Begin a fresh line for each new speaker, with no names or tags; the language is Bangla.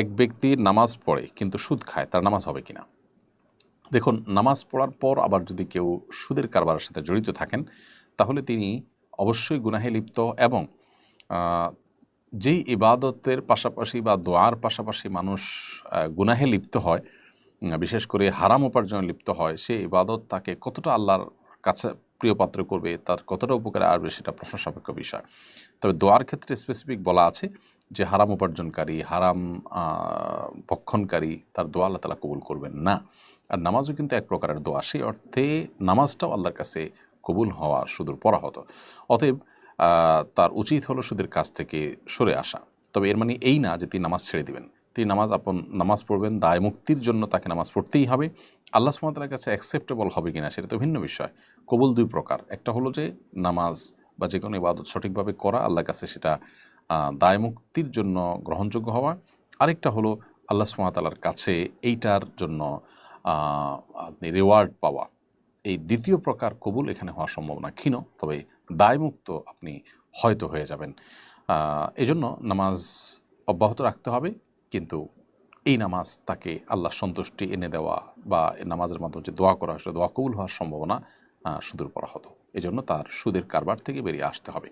এক ব্যক্তি নামাজ পড়ে, কিন্তু সুদ খায়, তার নামাজ হবে কিনা? দেখুন, নামাজ পড়ার পর আবার যদি কেউ সুদের কারবারের সাথে জড়িত থাকেন, তাহলে তিনি অবশ্যই গুনাহে লিপ্ত এবং যেই ইবাদতের পাশাপাশি বা দোয়ার পাশাপাশি মানুষ গুনাহে লিপ্ত হয় বিশেষ করে হারাম উপার্জনে লিপ্ত হয় সেই ইবাদত তাকে কতটা আল্লাহর কাছে প্রিয় পাত্র করবে, তার কতটা উপকারে আসবে, সেটা প্রশ্ন সাপেক্ষ বিষয়। তবে দোয়ার ক্ষেত্রে স্পেসিফিক বলা আছে যে হারাম উপার্জনকারী, হারাম ভক্ষণকারী, তার দোয়া আল্লাহ তালা কবুল করবেন না। আর নামাজও কিন্তু এক প্রকারের দোয়া। সেই অর্থে নামাজটাও আল্লাহর কাছে কবুল হওয়া সুদূর পরা হতো অতএব তার উচিত হলো সুদের কাছ থেকে সরে আসা। তবে এর মানে এই না যে তিনি নামাজ ছেড়ে দিবেন। তিনি নামাজ আপন, নামাজ পড়বেন, দায় মুক্তির জন্য তাকে নামাজ পড়তেই হবে। আল্লাহ সুমাতার কাছে অ্যাকসেপ্টেবল হবে কিনা সেটা তো ভিন্ন বিষয়। কবুল দুই প্রকার। একটা হলো যে নামাজ বা যে কোনো ইবাদত সঠিকভাবে করা আল্লাহর কাছে সেটা দায় মুক্তির জন্য গ্রহণযোগ্য হওয়া। আরেকটা হলো আল্লাহ সুমাতালার কাছে এইটার জন্য আপনি রেওয়ার্ড পাওয়া। এই দ্বিতীয় প্রকার কবুল এখানে হওয়ার সম্ভাবনা ক্ষীণ, তবে দায়মুক্ত আপনি হয়তো হয়ে যাবেন। এজন্য নামাজ অব্যাহত রাখতে হবে, কিন্তু এই নামাজ তাকে আল্লাহ সন্তুষ্টি এনে দেওয়া বা নামাজের মাধ্যমে যে দোয়া করা হয় দোয়া কবুল হওয়ার সম্ভাবনা সুদূর করা হতো এজন্য তার সুদের কারবার থেকে বেরিয়ে আসতে হবে।